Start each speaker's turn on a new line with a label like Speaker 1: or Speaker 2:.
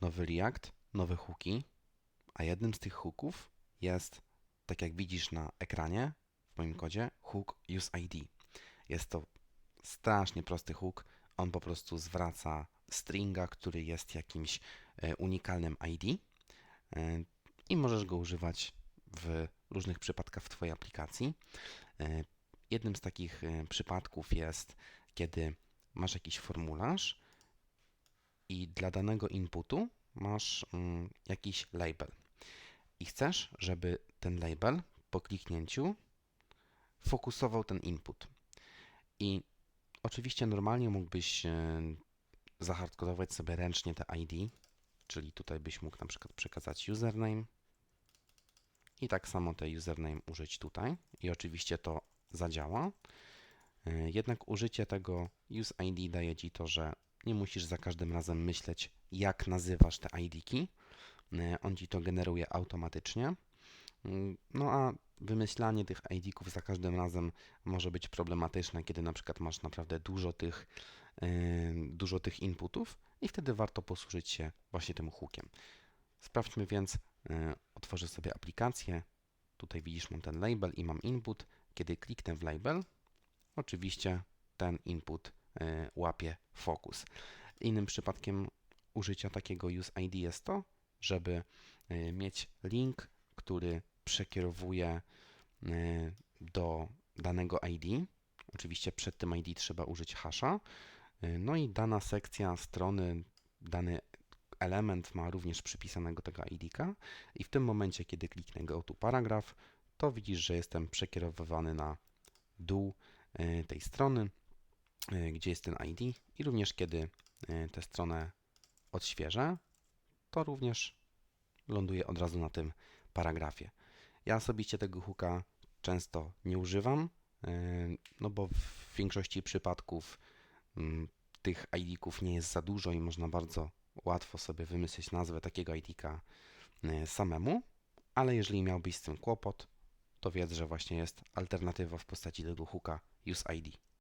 Speaker 1: nowy React, nowe hooki, a jednym z tych hooków jest, tak jak widzisz na ekranie w moim kodzie, hook useID. Jest to strasznie prosty hook. On po prostu zwraca stringa, który jest jakimś e, unikalnym ID e, i możesz go używać w różnych przypadkach w Twojej aplikacji. E, Jednym z takich przypadków jest, kiedy masz jakiś formularz i dla danego inputu masz mm, jakiś label i chcesz, żeby ten label po kliknięciu fokusował ten input. I oczywiście normalnie mógłbyś e, zahardkodować sobie ręcznie te ID, czyli tutaj byś mógł na przykład przekazać username i tak samo te username użyć tutaj i oczywiście to zadziała. E, Jednak użycie tego useID daje Ci to, że nie musisz za każdym razem myśleć, jak nazywasz te ID-ki. E, On Ci to generuje automatycznie. Mm, No a wymyślanie tych ID-ków za każdym razem może być problematyczne, kiedy na przykład masz naprawdę dużo tych, e, dużo tych inputów i wtedy warto posłużyć się właśnie tym hookiem. Sprawdźmy więc, e, otworzę sobie aplikację. Tutaj widzisz, mam ten label i mam input. Kiedy kliknę w label, oczywiście ten input łapie fokus. Innym przypadkiem użycia takiego useID jest to, żeby e, mieć link, który przekierowuje e, do danego ID. Oczywiście przed tym ID trzeba użyć hasza. E, No i dana sekcja strony, dany element ma również przypisanego tego ID-ka i w tym momencie, kiedy kliknę go tu paragraf, to widzisz, że jestem przekierowywany na dół e, tej strony, e, gdzie jest ten ID i również kiedy e, tę stronę odświeżę, to również ląduję od razu na tym paragrafie. Ja osobiście tego hooka często nie używam, e, no bo w większości przypadków mm, tych ID-ków nie jest za dużo i można bardzo łatwo sobie wymyślić nazwę takiego e, samemu, ale jeżeli miałbyś z tym kłopot, to wiedz, że właśnie jest alternatywa w postaci tego hooka useID.